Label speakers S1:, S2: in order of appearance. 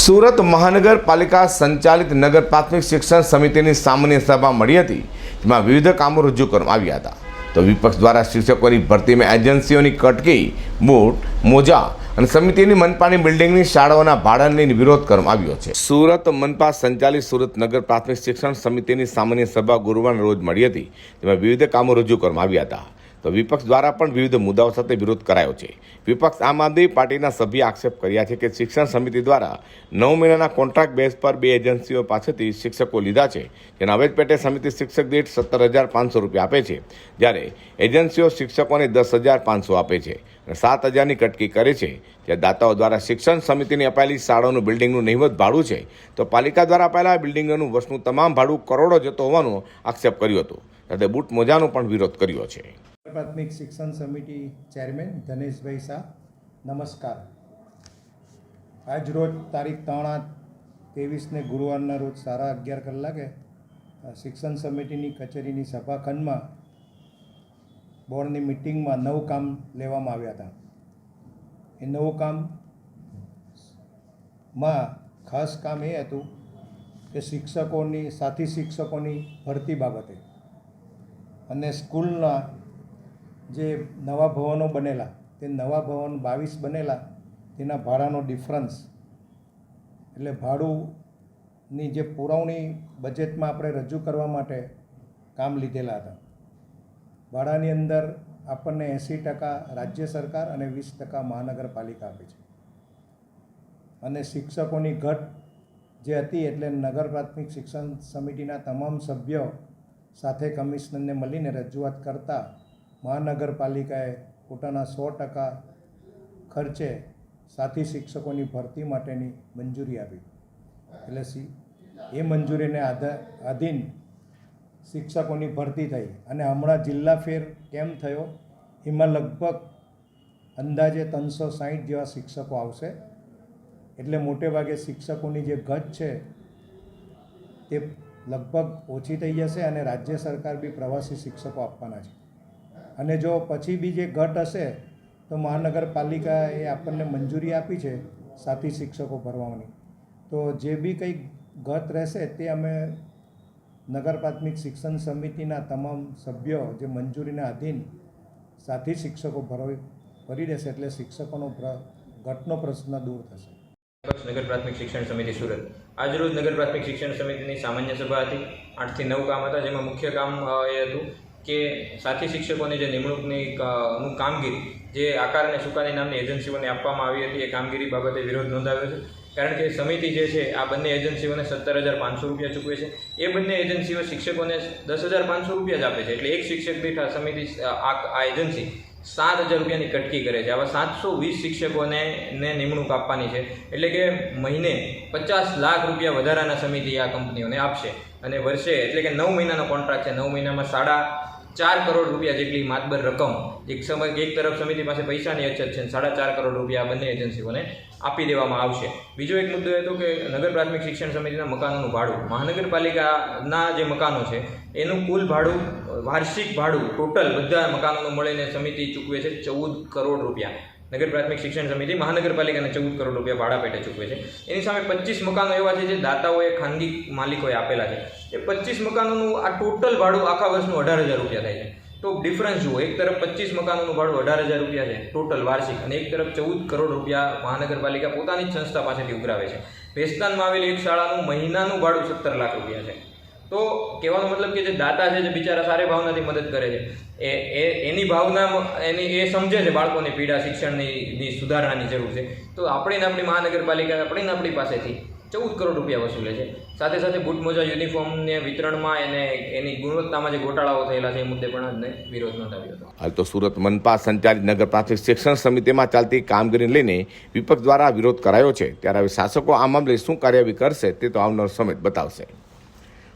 S1: સુરત મહાનગરપાલિકા સંચાલિત નગર પ્રાથમિક શિક્ષણ સમિતિની સામાન્ય સભા મળી હતી, જેમાં વિવિધ કામો રજૂ કરવામાં આવ્યા હતા. તો વિપક્ષ દ્વારા શિક્ષકોની ભરતીમાં એજન્સીઓની કટકી બૂટ મોજા અને સમિતિની મનપાની બિલ્ડિંગની શાળાઓના ભાડાને વિરોધ કરવામાં આવ્યો છે. સુરત મનપા સંચાલિત સુરત નગર પ્રાથમિક શિક્ષણ સમિતિની સામાન્ય સભા ગુરુવારના રોજ મળી હતી તેમાં વિવિધ કામો રજૂ કરવામાં આવ્યા હતા. તો વિપક્ષ દ્વારા પણ વિવિધ મુદ્દાઓ સાથે વિરોધ કરાયો છે. વિપક્ષ આમ આદમી પાર્ટીના સભ્ય આક્ષેપ કર્યા છે કે શિક્ષણ સમિતિ દ્વારા નવ મહિનાના કોન્ટ્રાક્ટ બેઝ પર બે એજન્સીઓ પાસેથી શિક્ષકો લીધા છે. જેના અવેજ પેટે સમિતિ શિક્ષક દીઠ સત્તર હજાર પાંચસો રૂપિયા આપે છે. જ્યારે એજન્સીઓ શિક્ષકોને દસ હજાર પાંચસો આપે છે અને સાત હજારની કટકી કરે છે. જ્યાં દાતાઓ દ્વારા શિક્ષણ સમિતિને અપાયેલી શાળાઓનું બિલ્ડિંગનું નહિવત ભાડું છે. તો પાલિકા દ્વારા અપાયેલા બિલ્ડિંગોનું વર્ષનું તમામ ભાડું કરોડો જતો હોવાનો આક્ષેપ કર્યો હતો. સાથે બૂટ મોજાનો પણ વિરોધ કર્યો છે.
S2: પ્રાથમિક શિક્ષણ સમિતિ ચેરમેન ધનેશભાઈ શાહ, નમસ્કાર. આજ રોજ તારીખ ત્રણ આઠ ત્રેવીસને ગુરુવારના રોજ સાડા અગિયાર કલાકે શિક્ષણ સમિતિની કચેરીની સભાખંડમાં બોર્ડની મિટિંગમાં નવું કામ લેવામાં આવ્યા હતા. એ નવું કામમાં ખાસ કામ એ હતું કે શિક્ષકોની, સાથી શિક્ષકોની ભરતી બાબતે. અને સ્કૂલના જે નવા ભવનો બનેલા, તે નવા ભવન બાવીસ બનેલા, તેના ભાડાનો ડિફરન્સ એટલે ભાડુંની જે પુરવણી બજેટમાં આપણે રજૂ કરવા માટે કામ લીધેલા હતા. ભાડાની અંદર આપણને એંસી ટકા રાજ્ય સરકાર અને વીસ ટકા મહાનગરપાલિકા આપે છે. અને શિક્ષકોની ઘટ જે હતી એટલે નગર પ્રાથમિક શિક્ષણ સમિતિના તમામ સભ્યો સાથે કમિશનરને મળીને રજૂઆત કરતા મહાનગરપાલિકાએ પોતાના સો ટકા ખર્ચે સાથી શિક્ષકોની ભરતી માટેની મંજૂરી આપી. એટલે સી, એ મંજૂરીને આધા, આધીન શિક્ષકોની ભરતી થઈ અને હમણાં જિલ્લા ફેર કેમ થયો? એમાં લગભગ અંદાજે ત્રણસો સાહીઠ જેવા શિક્ષકો આવશે. એટલે મોટે ભાગે શિક્ષકોની જે ઘટ છે, તે લગભગ ઓછી થઈ જશે અને રાજ્ય સરકાર બી પ્રવાસી શિક્ષકો આપવાના છે. અને જો પછી બી જે ઘટ હશે, તો મહાનગરપાલિકાએ આપણને મંજૂરી આપી છે સાથી શિક્ષકો ભરવાની. તો જે બી કંઈ ઘટ રહેશે, તે અમે નગર પ્રાથમિક શિક્ષણ સમિતિના તમામ સભ્યો જે મંજૂરીના આધીન સાથી શિક્ષકો ભરવી, ભરી દેશે એટલે શિક્ષકોનો ઘટનો પ્રશ્ન દૂર થશે.
S3: નગર પ્રાથમિક શિક્ષણ સમિતિ સુરત. આજરોજ નગર પ્રાથમિક શિક્ષણ સમિતિની સામાન્ય સભા હતી. આઠથી નવ કામ હતા, જેમાં મુખ્ય કામ એ હતું. કે સાથી શિક્ષકોની જે નિમણૂકની નું કામગીરી, જે આકાર અને સુકાની નામની એજન્સીઓને આપવામાં આવી હતી, એ કામગીરી બાબતે વિરોધ નોંધાવ્યો છે. કારણ કે સમિતિ જે છે, આ બંને એજન્સીઓને સત્તર હજાર પાંચસો રૂપિયા ચૂકવે છે. એ બંને એજન્સીઓ શિક્ષકોને દસ હજાર પાંચસો રૂપિયા જ આપે છે. એટલે એક શિક્ષક દીઠ આ સમિતિ આ એજન્સી સાત હજાર રૂપિયાની કટકી કરે છે. આવા સાતસો વીસ શિક્ષકોને ને નિમણૂક આપવાની છે. એટલે કે મહિને પચાસ લાખ રૂપિયા વધારાના સમિતિ આ કંપનીઓને આપશે. અને વર્ષે, એટલે કે નવ મહિનાનો કોન્ટ્રાક્ટ છે. નવ મહિનામાં સાડા ચાર કરોડ રૂપિયા જેટલી માતબર રકમ એક સમય એક તરફ સમિતિ પાસે પૈસાની અછત છે સાડા ચાર કરોડ રૂપિયા બંને એજન્સીઓને આપી દેવામાં આવશે. બીજો એક મુદ્દો હતો કે નગર પ્રાથમિક શિક્ષણ સમિતિના મકાનોનું ભાડું. મહાનગરપાલિકાના જે મકાનો છે, એનું કુલ ભાડું વાર્ષિક ભાડું ટોટલ બધા મકાનોનું મળીને સમિતિ ચૂકવે છે ચૌદ કરોડ રૂપિયા. નગર પ્રાથમિક શિક્ષણ સમિતિ મહાનગરપાલિકાને ચૌદ કરોડ રૂપિયા ભાડા પેટે ચૂકવે છે. એની સામે પચીસ મકાનો એવા છે જે દાતાઓએ ખાનગી માલિકોએ આપેલા છે. એ પચીસ મકાનોનું આ ટોટલ ભાડું આખા વર્ષનું અઢાર હજાર રૂપિયા થાય છે. તો ડિફરન્સ જુઓ. એક તરફ પચીસ મકાનોનું ભાડું અઢાર હજાર રૂપિયા છે, ટોટલ વાર્ષિક, અને એક તરફ ચૌદ કરોડ રૂપિયા મહાનગરપાલિકા પોતાની જ સંસ્થા પાસેથી ઉઘરાવે છે. ભેસ્તાનમાં આવેલી એક શાળાનું મહિનાનું ભાડું સત્તર લાખ રૂપિયા છે. તો કહેવાનો મતલબ કે જે દાતા છે, જે બિચારા સારી ભાવનાથી મદદ કરે છે, એ એ, એની ભાવના, એની, એ સમજે છે બાળકોની પીડા, શિક્ષણની સુધારણાની જરૂર છે. તો આપણે ને આપણી મહાનગરપાલિકા આપણે ને આપણી પાસેથી ચૌદ કરોડ રૂપિયા વસૂલે છે. સાથે સાથે બૂટ મોજા યુનિફોર્મને વિતરણમાં એને, એની ગુણવત્તામાં જે ગોટાળાઓ થયેલા છે, એ મુદ્દે પણ આજને વિરોધ નોંધાવ્યો હતો.
S1: હાલ તો સુરત મનપા સંચાલિત નગર પ્રાથમિક શિક્ષણ સમિતિમાં ચાલતી કામગીરીને લઈને વિપક્ષ દ્વારા વિરોધ કરાયો છે. ત્યારે હવે શાસકો આ મામલે શું કાર્યવાહી કરશે તે તો આવનાર સમય બતાવશે.